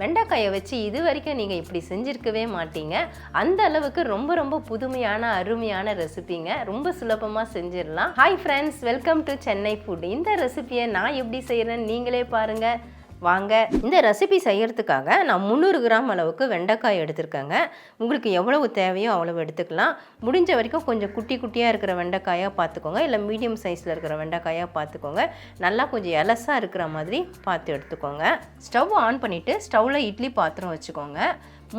வெண்டைக்காயை வச்சு இது வரைக்கும் நீங்கள் இப்படி செஞ்சுருக்கவே மாட்டீங்க. அந்த அளவுக்கு ரொம்ப ரொம்ப புதுமையான அருமையான ரெசிபிங்க. ரொம்ப சுலபமாக செஞ்சிடலாம். Hi friends welcome to Chennai food இந்த ரெசிபியை நான் எப்படி செய்கிறேன்னு நீங்களே பாருங்கள் வாங்க. இந்த ரெசிபி செய்யறதுக்காக நான் முந்நூறு கிராம் அளவுக்கு வெண்டைக்காய் எடுத்திருக்கேங்க. உங்களுக்கு எவ்வளவு தேவையோ அவ்வளவு எடுத்துக்கலாம். முடிஞ்ச வரைக்கும் கொஞ்சம் குட்டி குட்டியாக இருக்கிற வெண்டைக்காயாக பார்த்துக்கோங்க. இல்லை மீடியம் சைஸில் இருக்கிற வெண்டைக்காயாக பார்த்துக்கோங்க. நல்லா கொஞ்சம் எலசாக இருக்கிற மாதிரி பார்த்து எடுத்துக்கோங்க. ஸ்டவ் ஆன் பண்ணிவிட்டு ஸ்டவ்வில் இட்லி பாத்திரம் வச்சுக்கோங்க.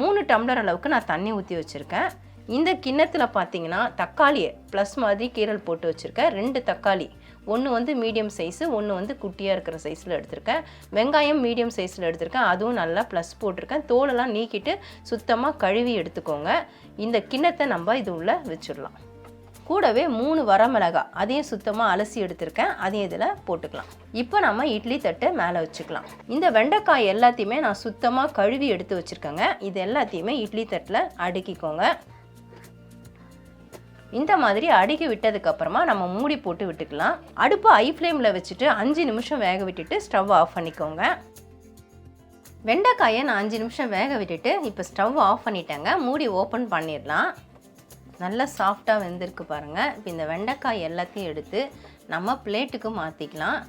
மூணு டம்ளர் அளவுக்கு நான் தண்ணி ஊற்றி வச்சுருக்கேன். இந்த கிண்ணத்தில் பார்த்தீங்கன்னா தக்காளியை ப்ளஸ் மாதிரி கீரல் போட்டு வச்சுருக்கேன். ரெண்டு தக்காளி ஒன்று வந்து மீடியம் சைஸு ஒன்று வந்து குட்டியாக இருக்கிற சைஸில் எடுத்திருக்கேன். வெங்காயம் மீடியம் சைஸில் எடுத்திருக்கேன். அதுவும் நல்லா ப்ளஸ் போட்டிருக்கேன். தோலெல்லாம் நீக்கிட்டு சுத்தமாக கழுவி எடுத்துக்கோங்க. இந்த கிண்ணத்தை நம்ம இது உள்ளே வச்சிடலாம். கூடவே மூணு வரமிளகா அதையும் சுத்தமாக அலசி எடுத்திருக்கேன். அதையும் இதில் போட்டுக்கலாம். இப்போ நம்ம இட்லி தட்டு மேலே வச்சுக்கலாம். இந்த வெண்டைக்காய் எல்லாத்தையுமே நான் சுத்தமாக கழுவி எடுத்து வச்சுருக்கேங்க. இது எல்லாத்தையுமே இட்லி தட்டில் அடுக்கிக்கோங்க. இந்த மாதிரி அடுக்கி விட்டதுக்கப்புறமா நம்ம மூடி போட்டு விட்டுக்கலாம். அடுப்பு ஐ ஃப்ளேமில் வச்சுட்டு அஞ்சு நிமிஷம் வேக விட்டுட்டு ஸ்டவ் ஆஃப் பண்ணிக்கோங்க. வெண்டைக்காயை நான் அஞ்சு நிமிஷம் வேக விட்டுட்டு இப்போ ஸ்டவ் ஆஃப் பண்ணிட்டேங்க. மூடி ஓப்பன் பண்ணிடலாம். நல்லா சாஃப்டாக வெந்திருக்கு பாருங்கள் இப்போ இந்த வெண்டைக்காய் எல்லாத்தையும் எடுத்து நம்ம பிளேட்டுக்கு மாற்றிக்கலாம்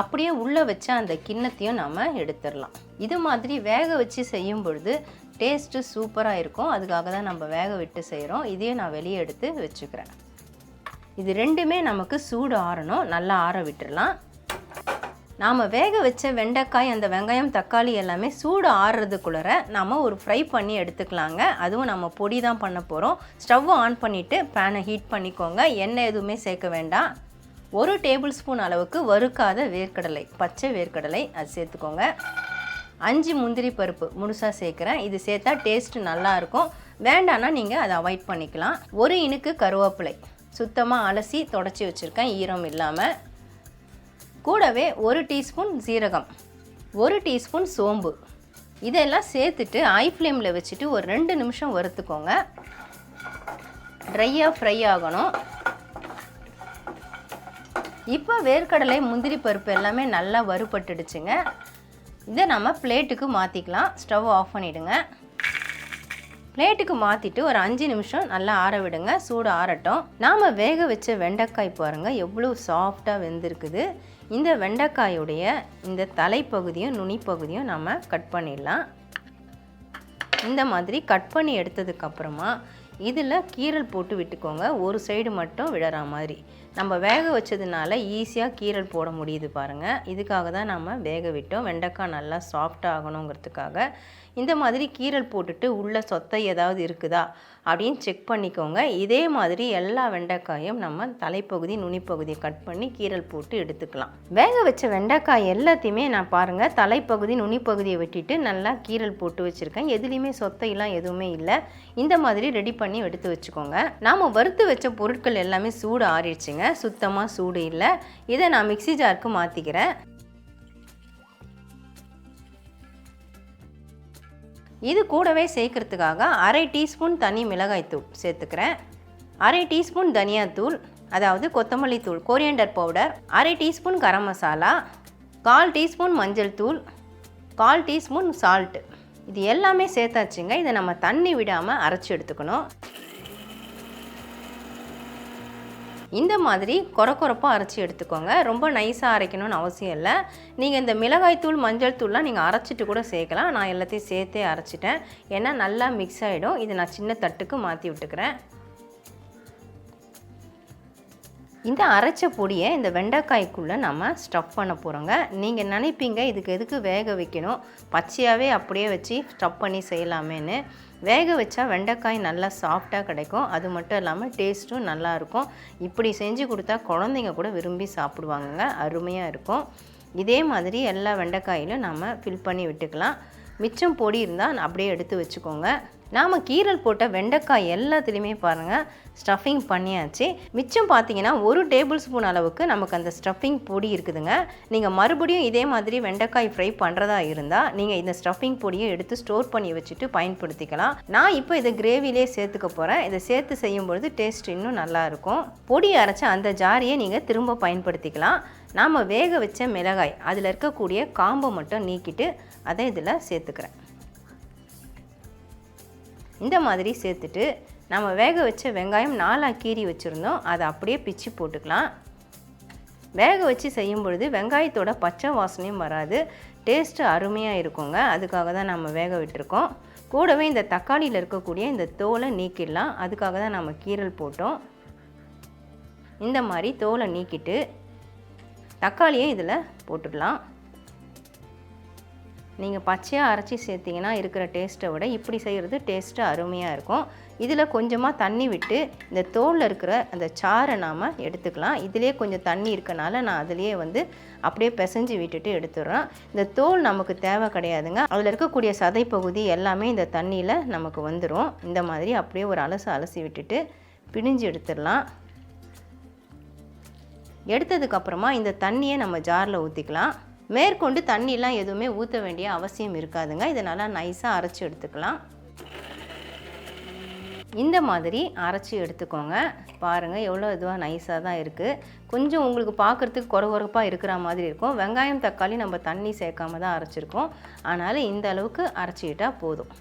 அப்படியே உள்ளே வச்ச அந்த கிண்ணத்தையும் நம்ம எடுத்துடலாம். இது மாதிரி வேக வச்சு செய்யும் பொழுது டேஸ்ட்டு சூப்பராக இருக்கும். அதுக்காக தான் நம்ம வேக விட்டு செய்கிறோம். இதையும் நான் வெளியே எடுத்து வச்சுக்கிறேன். இது ரெண்டுமே நமக்கு சூடு ஆறணும். நல்லா ஆற விட்டுடலாம் நாம் வேக வச்ச வெண்டைக்காய் அந்த வெங்காயம் தக்காளி எல்லாமே சூடு ஆறுறதுக்குள்ளே நாம் ஒரு ஃப்ரை பண்ணி எடுத்துக்கலாங்க. அதுவும் நம்ம பொடி தான் பண்ண போகிறோம் ஸ்டவ் ஆன் பண்ணிவிட்டு பேனை ஹீட் பண்ணிக்கோங்க. எண்ணெய் எதுவுமே சேர்க்க வேண்டாம். ஒரு டேபிள் ஸ்பூன் அளவுக்கு வறுக்காத வேர்க்கடலை பச்சை வேர்க்கடலை அது சேர்த்துக்கோங்க. அஞ்சு முந்திரி பருப்பு முழுசாக சேர்க்குறேன். இது சேர்த்தா டேஸ்ட்டு நல்லாயிருக்கும் வேண்டான்னா நீங்கள் அதை அவாய்ட் பண்ணிக்கலாம். ஒரு இனுக்கு கருவேப்பிலை. சுத்தமாக அலசி தொடச்சி வச்சுருக்கேன். ஈரம் இல்லாமல் கூடவே ஒரு டீஸ்பூன் சீரகம். ஒரு டீஸ்பூன் சோம்பு. இதெல்லாம் சேர்த்துட்டு ஐ ஃப்ளேமில் வச்சுட்டு ஒரு ரெண்டு நிமிஷம் வறுத்துக்கோங்க. ட்ரையாக ஃப்ரை ஆகணும். இப்போ வேர்க்கடலை முந்திரி பருப்பு எல்லாமே நல்லா வறுபட்டுடுச்சுங்க. இதை நம்ம பிளேட்டுக்கு மாற்றிக்கலாம் ஸ்டவ் ஆஃப் பண்ணிவிடுங்க பிளேட்டுக்கு மாற்றிட்டு ஒரு அஞ்சு நிமிஷம் நல்லா ஆற விடுங்க. சூடு ஆறட்டும். நாம் வேக வச்ச வெண்டைக்காய் பாருங்கள் எவ்வளோ சாஃப்டாக வெந்திருக்குது. இந்த வெண்டைக்காயுடைய இந்த தலைப்பகுதியும் நுனிப்பகுதியும் நம்ம கட் பண்ணிடலாம். இந்த மாதிரி கட் பண்ணி எடுத்ததுக்கப்புறமா இதில் கீரல் போட்டு விட்டுக்கோங்க. ஒரு சைடு மட்டும் விழற மாதிரி. நம்ம வேக வச்சதுனால ஈஸியாக கீரல் போட முடியுது பாருங்கள் இதுக்காக தான் நம்ம வேக விட்டோம். வெண்டைக்காய் நல்லா சாஃப்ட் ஆகணுங்கிறதுக்காக. இந்த மாதிரி கீரல் போட்டுட்டு உள்ள சொத்தை ஏதாவது இருக்குதா அப்படின்னு செக் பண்ணிக்கோங்க. இதே மாதிரி எல்லா வெண்டைக்காயும் நம்ம தலைப்பகுதி நுனிப்பகுதியை கட் பண்ணி கீரல் போட்டு எடுத்துக்கலாம். வேக வச்ச வெண்டைக்காய் எல்லாத்தையுமே நான் பாருங்கள் தலைப்பகுதி நுனிப்பகுதியை வெட்டிட்டு நல்லா கீரல் போட்டு வச்சுருக்கேன். எதுலேயுமே சொத்தையெல்லாம் எதுவுமே இல்லை. இந்த மாதிரி ரெடி பண்ணி எடுத்து வச்சுக்கோங்க. நாம் வறுத்து வச்ச பொருட்கள் எல்லாமே சூடு ஆறிடுச்சுங்க. சுத்தமாக சூடு இல்லை. இதை நான் மிக்ஸி ஜாருக்கு மாற்றிக்கிறேன் இது கூடவே சேர்க்கறதுக்காக அரை டீஸ்பூன் தனி மிளகாய்த்தூள் சேர்த்துக்கிறேன். அரை டீஸ்பூன் தனியாத்தூள் அதாவது கொத்தமல்லி தூள் கோரியண்டர் பவுடர் அரை டீஸ்பூன் கரம் மசாலா கால் டீஸ்பூன் மஞ்சள் தூள் கால் டீஸ்பூன் சால்ட்டு இது எல்லாமே சேர்த்தாச்சுங்க. இதை நம்ம தண்ணி விடாமல் அரைச்சி எடுத்துக்கணும். இந்த மாதிரி கொர கொரப்பாக அரைச்சி எடுத்துக்கோங்க. ரொம்ப நைஸாக அரைக்கணும்னு அவசியம் இல்லை. நீங்கள் இந்த மிளகாய்த்தூள் மஞ்சள் தூள்லாம் நீங்கள் அரைச்சிட்டு கூட சேர்க்கலாம். நான் எல்லாத்தையும் சேர்த்தே அரைச்சிட்டேன். ஏன்னா நல்லா மிக்ஸ் ஆகிடும் இதை நான் சின்ன தட்டுக்கு மாற்றி விட்டுக்கிறேன். இந்த அரைச்ச பொடியை இந்த வெண்டைக்காய்க்குள்ளே நம்ம ஸ்டஃப் பண்ண போகிறோங்க நீங்கள் நினைப்பீங்க இதுக்கு எதுக்கு வேக வைக்கணும்? பச்சையாகவே அப்படியே வச்சு ஸ்டஃப் பண்ணி செய்யலாமேன்னு. வேக வச்சா வெண்டைக்காய் நல்லா சாஃப்டாக கிடைக்கும். அது மட்டும் இல்லாமல் டேஸ்ட்டும் நல்லாயிருக்கும் இப்படி செஞ்சு கொடுத்தா குழந்தைங்க கூட விரும்பி சாப்பிடுவாங்கங்க. அருமையாக இருக்கும். இதே மாதிரி எல்லா வெண்டைக்காயிலும் நம்ம ஃபில் பண்ணி விட்டுக்கலாம். மிச்சம் பொடி இருந்தால் அப்படியே எடுத்து வச்சுக்கோங்க. நாம் கீரல் போட்ட வெண்டைக்காய் எல்லாத்துலேயுமே பாருங்கள் ஸ்டஃபிங் பண்ணியாச்சு. மிச்சம் பார்த்தீங்கன்னா ஒரு டேபிள் ஸ்பூன் அளவுக்கு நமக்கு அந்த ஸ்டஃபிங் பொடி இருக்குதுங்க. நீங்கள் மறுபடியும் இதே மாதிரி வெண்டைக்காய் ஃப்ரை பண்ணுறதா இருந்தால் நீங்கள் இந்த ஸ்டஃபிங் பொடியை எடுத்து ஸ்டோர் பண்ணி வச்சுட்டு பயன்படுத்திக்கலாம். நான் இப்போ இதை கிரேவிலே சேர்த்துக்க போகிறேன் இதை சேர்த்து செய்யும் பொழுது டேஸ்ட் இன்னும் நல்லாயிருக்கும். பொடி அரைச்ச அந்த ஜாரியை நீங்கள் திரும்ப பயன்படுத்திக்கலாம். நாம் வேக வச்ச மிளகாய் அதில் இருக்கக்கூடிய காம்பை மட்டும் நீக்கிட்டு அதை இதில் சேர்த்துக்கிறேன். இந்த மாதிரி சேர்த்துட்டு நம்ம வேக வச்ச வெங்காயம் நாலாக கீறி வச்சுருந்தோம். அதை அப்படியே பிச்சு போட்டுக்கலாம். வேக வச்சு செய்யும் பொழுது வெங்காயத்தோட பச்சை வாசனையும் வராது. டேஸ்ட்டு அருமையாக இருக்குங்க. அதுக்காக தான் நம்ம வேக விட்டுருக்கோம். கூடவே இந்த தக்காளியில் இருக்கக்கூடிய இந்த தோலை நீக்கிடலாம். அதுக்காக தான் நம்ம கீரல் போட்டோம். இந்த மாதிரி தோலை நீக்கிட்டு தக்காளியை இதில் போட்டுடலாம். நீங்கள் பச்சையாக அரைச்சி சேர்த்திங்கன்னா இருக்கிற டேஸ்ட்டை விட இப்படி செய்கிறது டேஸ்ட்டு அருமையாக இருக்கும். இதில் கொஞ்சமாக தண்ணி விட்டு இந்த தோலில் இருக்கிற அந்த சாறை நாம் எடுத்துக்கலாம். இதிலே கொஞ்சம் தண்ணி இருக்கனால நான் அதிலேயே வந்து அப்படியே பிசைஞ்சு விட்டுட்டு எடுத்துடுறேன். இந்த தோல் நமக்கு தேவை கிடையாதுங்க. அதில் இருக்கக்கூடிய சதை பகுதி எல்லாமே இந்த தண்ணியில் நமக்கு வந்துடும் இந்த மாதிரி அப்படியே ஒரு அலசு அலசி விட்டுட்டு பிழிஞ்சு எடுத்துடலாம். எடுத்ததுக்கப்புறமா இந்த தண்ணியை நம்ம ஜாரில் ஊற்றிக்கலாம் மேற்கொண்டு தண்ணிலாம் எதுவுமே ஊற்ற வேண்டிய அவசியம் இருக்காதுங்க. இதை நல்லா நைஸாக அரைச்சி எடுத்துக்கலாம். இந்த மாதிரி அரைச்சி எடுத்துக்கோங்க. பாருங்கள் எவ்வளோ இதுவாக நைஸாக தான் இருக்குது கொஞ்சம் உங்களுக்கு பார்க்குறதுக்கு குறகுறப்பாக இருக்கிற மாதிரி இருக்கும். வெங்காயம் தக்காளி நம்ம தண்ணி சேர்க்காம தான் அரைச்சிருக்கோம். அதனால் இந்த அளவுக்கு அரைச்சிக்கிட்டால் போதும்.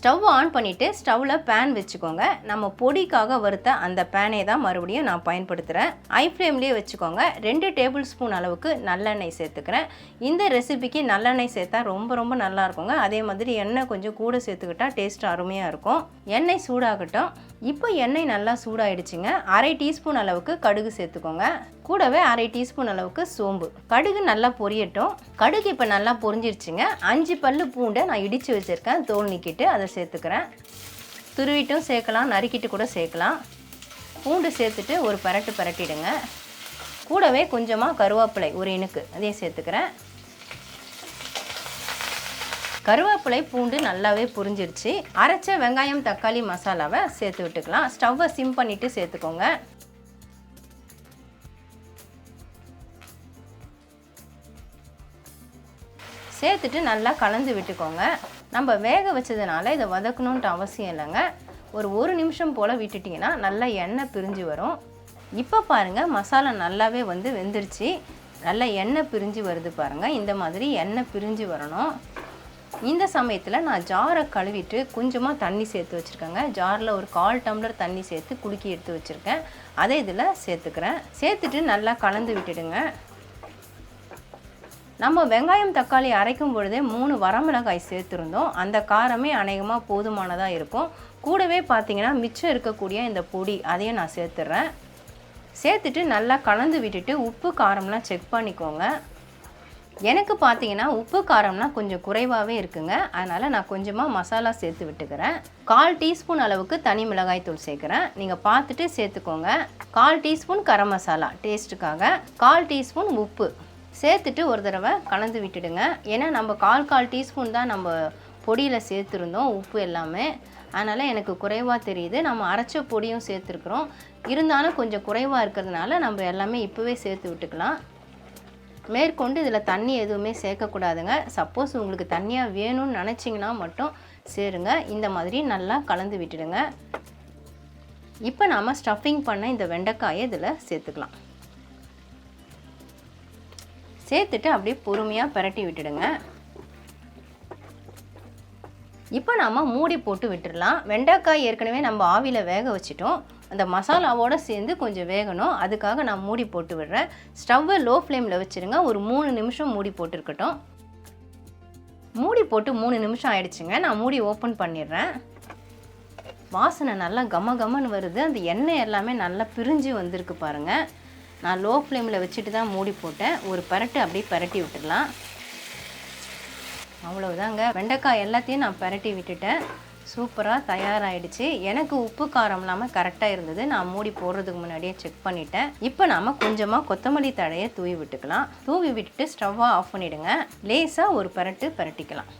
ஸ்டவ் ஆன் பண்ணிவிட்டு ஸ்டவ்வில் பேன் வச்சுக்கோங்க. நம்ம பொடிக்காக வறுத்த அந்த பேனை தான் மறுபடியும் நான் பயன்படுத்துகிறேன் ஐ ஃப்ளேம்லேயே வச்சுக்கோங்க. ரெண்டு டேபிள் ஸ்பூன் அளவுக்கு நல்லெண்ணெய் சேர்த்துக்கிறேன். இந்த ரெசிபிக்கு நல்லெண்ணெய் சேர்த்தா ரொம்ப ரொம்ப நல்லா இருக்குங்க. அதே மாதிரி எண்ணெய் கொஞ்சம் கூட சேர்த்துக்கிட்டா டேஸ்ட் அருமையாக இருக்கும். எண்ணெய் சூடாகட்டும். இப்போ எண்ணெய் நல்லா சூடாயிடுச்சுங்க. அரை டீஸ்பூன் அளவுக்கு கடுகு சேர்த்துக்கோங்க. கூடவே அரை டீஸ்பூன் அளவுக்கு சோம்பு. கடுகு நல்லா பொரியட்டும். கடுகு இப்போ நல்லா பொரிஞ்சிருச்சுங்க. அஞ்சு பல்லு பூண்டை நான் இடித்து வச்சுருக்கேன். தோல் நீக்கிட்டு அதை சேர்த்துக்கிறேன். துருவிட்டும் சேர்க்கலாம். நறுக்கிட்டு கூட சேர்க்கலாம். பூண்டு சேர்த்துட்டு ஒரு பரட்டு பரட்டிடுங்க. கூடவே கொஞ்சமாக கருவேப்பிலை ஒரு இனுக்கு. அதையும் சேர்த்துக்கிறேன். கருவேப்பிலை பூண்டு நல்லாவே புரிஞ்சிருச்சு. அரைச்ச வெங்காயம் தக்காளி மசாலாவை சேர்த்து விட்டுக்கலாம். ஸ்டவ்வை சிம் பண்ணிவிட்டு சேர்த்துக்கோங்க. சேர்த்துட்டு நல்லா கலந்து விட்டுக்கோங்க. நம்ம வேக வச்சதுனால இதை வதக்கணுன்ட்டு அவசியம் இல்லைங்க. ஒரு ஒரு நிமிஷம் போல் விட்டுட்டிங்கன்னா நல்லா எண்ணெய் பிரிஞ்சு வரும். இப்போ பாருங்கள் மசாலா நல்லாவே வந்து வெந்துருச்சு. நல்லா எண்ணெய் பிரிஞ்சு வருது பாருங்கள் இந்த மாதிரி எண்ணெய் பிரிஞ்சு வரணும். இந்த சமயத்தில் நான் ஜாரை கழுவிட்டு கொஞ்சமாக தண்ணி சேர்த்து வச்சுருக்கேங்க. ஜாரில் ஒரு கால் டம்ளர் தண்ணி சேர்த்து குலுக்கி எடுத்து வச்சுருக்கேன். அதை இதில் சேர்த்துக்கிறேன். சேர்த்துட்டு நல்லா கலந்து விட்டுடுங்க. நம்ம வெங்காயம் தக்காளி அரைக்கும் பொழுதே மூணு வரமிளகாய் சேர்த்துருந்தோம். அந்த காரமே அநேகமாக போதுமானதாக இருக்கும். கூடவே பார்த்தீங்கன்னா மிச்சம் இருக்கக்கூடிய இந்த பொடி அதையும் நான் சேர்த்துட்றேன் சேர்த்துட்டு நல்லா கலந்து விட்டுட்டு உப்பு காரம்லாம் செக் பண்ணிக்கோங்க. எனக்கு பார்த்தீங்கன்னா உப்பு காரம்லாம் கொஞ்சம் குறைவாகவே இருக்குங்க. அதனால் நான் கொஞ்சமாக மசாலா சேர்த்து விட்டுக்கிறேன். கால் டீஸ்பூன் அளவுக்கு தனி மிளகாய் தூள் சேர்க்குறேன். நீங்கள் பார்த்துட்டு சேர்த்துக்கோங்க. கால் டீஸ்பூன் கரம் மசாலா டேஸ்ட்டுக்காக கால் டீஸ்பூன் உப்பு. சேர்த்துட்டு ஒரு தடவை கலந்து விட்டுடுங்க. ஏன்னா நம்ம கால் கால் டீஸ்பூன் தான் நம்ம பொடியில் சேர்த்துருந்தோம் உப்பு எல்லாமே. அதனால் எனக்கு குறைவாக தெரியுது. நம்ம அரைச்ச பொடியும் சேர்த்துருக்குறோம். இருந்தாலும் கொஞ்சம் குறைவாக இருக்கிறதுனால நம்ம எல்லாமே இப்போவே சேர்த்து விட்டுக்கலாம். மேற்கொண்டு இதில் தண்ணி எதுவுமே சேர்க்கக்கூடாதுங்க. சப்போஸ் உங்களுக்கு தண்ணியாக வேணும்னு நினச்சிங்கன்னா மட்டும் சேருங்க. இந்த மாதிரி நல்லா கலந்து விட்டுடுங்க. இப்போ நாம் ஸ்டஃபிங் பண்ண இந்த வெண்டைக்காயை இதில் சேர்த்துக்கலாம். சேர்த்துட்டு அப்படியே பொறுமையாக பிரட்டி விட்டுடுங்க. இப்போ நாம் மூடி போட்டு விட்டுடலாம் வெண்டைக்காய் ஏற்கனவே நம்ம ஆவியில் வேக வச்சிட்டோம். அந்த மசாலாவோடு சேர்ந்து கொஞ்சம் வேகணும். அதுக்காக நான் மூடி போட்டு விடுறேன். ஸ்டவ்வை லோ ஃப்ளேமில் வச்சுருங்க. ஒரு மூணு நிமிஷம் மூடி போட்டுருக்கட்டும். மூடி போட்டு மூணு நிமிஷம் ஆயிடுச்சுங்க. நான் மூடி ஓப்பன் பண்ணிடுறேன். வாசனை நல்லா கம கமன்னு வருது. அந்த எண்ணெய் எல்லாமே நல்லா பிரிஞ்சு வந்திருக்கு பாருங்கள் நான் லோ ஃப்ளேமில் வச்சுட்டு தான் மூடி போட்டேன். ஒரு பரட்டு அப்படியே பரட்டி விட்டுடலாம். அவ்வளவுதாங்க. வெண்டைக்காய் எல்லாத்தையும் நான் பரட்டி விட்டுட்டேன். சூப்பராக தயாராகிடுச்சு எனக்கு உப்பு காரம் இல்லாமல் கரெக்டாக இருந்தது. நான் மூடி போடுறதுக்கு முன்னாடியே செக் பண்ணிட்டேன். இப்போ நாம் கொஞ்சமாக கொத்தமல்லி தழையை தூவி விட்டுக்கலாம். தூவி விட்டுட்டு ஸ்டவ்வாக ஆஃப் பண்ணிவிடுங்க லேசாக ஒரு பரட்டு பரட்டிக்கலாம்.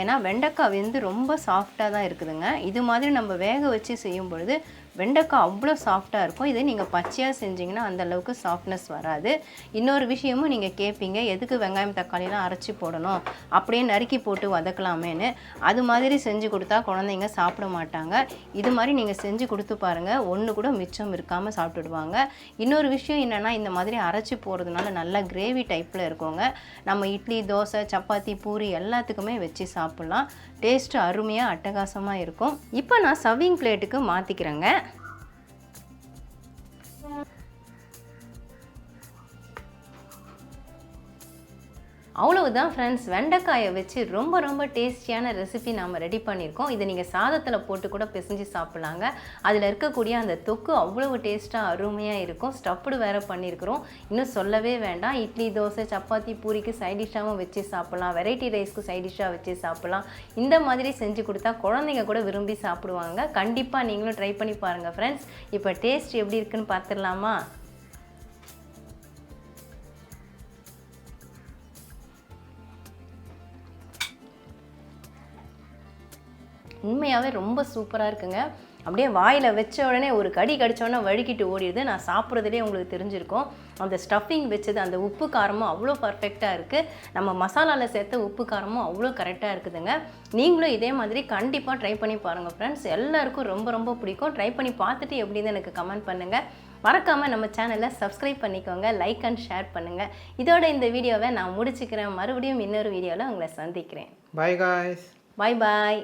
ஏன்னா வெண்டைக்காய் வந்து ரொம்ப சாஃப்டாக தான் இருக்குதுங்க. இது மாதிரி நம்ம வேக வச்சு செய்யும் பொழுது வெண்டைக்காய் அவ்வளோ சாஃப்டாக இருக்கும். இதே நீங்கள் பச்சையாக செஞ்சிங்கன்னா அந்த அளவுக்கு சாஃப்ட்னஸ் வராது. இன்னொரு விஷயமும் நீங்கள் கேட்பீங்க எதுக்கு வெங்காயம் தக்காளிலாம் அரைச்சி போடணும்? அப்படியே நறுக்கி போட்டு வதக்கலாமேன்னு. அது மாதிரி செஞ்சு கொடுத்தா குழந்தைங்க சாப்பிட மாட்டாங்க. இது மாதிரி நீங்கள் செஞ்சு கொடுத்து பாருங்கள் ஒன்று கூட மிச்சம் இருக்காமல் சாப்பிட்டுடுவாங்க. இன்னொரு விஷயம் என்னென்னா இந்த மாதிரி அரைச்சி போகிறதுனால நல்லா கிரேவி டைப்பில் இருக்கோங்க நம்ம இட்லி தோசை சப்பாத்தி பூரி எல்லாத்துக்குமே வச்சு சாப்பிட்லாம். டேஸ்ட்டு அருமையாக அட்டகாசமாக இருக்கும். இப்போ நான் சர்விங் பிளேட்டுக்கு மாற்றிக்கிறேங்க அவ்வளவுதான் ஃப்ரெண்ட்ஸ் வெண்டைக்காயை வச்சு ரொம்ப ரொம்ப டேஸ்டியான ரெசிபி நாம் ரெடி பண்ணியிருக்கோம். இதை நீங்கள் சாதத்தில் போட்டு கூட பிசைஞ்சு சாப்பிட்லாங்க. அதில் இருக்கக்கூடிய அந்த தொக்கு அவ்வளவு டேஸ்ட்டாக அருமையாக இருக்கும். ஸ்டஃப்டு வேறு பண்ணியிருக்கிறோம். இன்னும் சொல்லவே வேண்டாம். இட்லி தோசை சப்பாத்தி பூரிக்கு சைட் டிஷ்ஷாகவும் வச்சு சாப்பிட்லாம். வெரைட்டி ரைஸ்க்கு சைட் டிஷ்ஷாக வச்சு சாப்பிட்லாம். இந்த மாதிரி செஞ்சு கொடுத்தா குழந்தைங்க கூட விரும்பி சாப்பிடுவாங்க. கண்டிப்பாக நீங்களும் ட்ரை பண்ணி பாருங்கள் ஃப்ரெண்ட்ஸ் இப்போ டேஸ்ட் எப்படி இருக்குன்னு பார்த்துடலாமா உண்மையாகவே ரொம்ப சூப்பராக இருக்குங்க. அப்படியே வாயில் வச்ச உடனே ஒரு கடி கடிச்ச உடனே வழுக்கிட்டு ஓடிடுது. நான் சாப்பிட்றதுலேயே உங்களுக்கு தெரிஞ்சிருக்கும். அந்த ஸ்டஃபிங் வச்சது அந்த உப்பு காரமும் அவ்வளோ பர்ஃபெக்டாக இருக்குது நம்ம மசாலாவில் சேர்த்த உப்பு காரமும் அவ்வளோ கரெக்டாக இருக்குதுங்க. நீங்களும் இதே மாதிரி கண்டிப்பாக ட்ரை பண்ணி பாருங்கள் ஃப்ரெண்ட்ஸ் எல்லாருக்கும் ரொம்ப ரொம்ப பிடிக்கும். ட்ரை பண்ணி பார்த்துட்டு எப்படின்னு எனக்கு கமெண்ட் பண்ணுங்கள் மறக்காமல் நம்ம சேனலை சப்ஸ்கிரைப் பண்ணிக்கோங்க. லைக் அண்ட் ஷேர் பண்ணுங்கள் இதோட இந்த வீடியோவை நான் முடிச்சுக்கிறேன். மறுபடியும் இன்னொரு வீடியோவில் உங்களை சந்திக்கிறேன். Bye guys. பாய் பாய்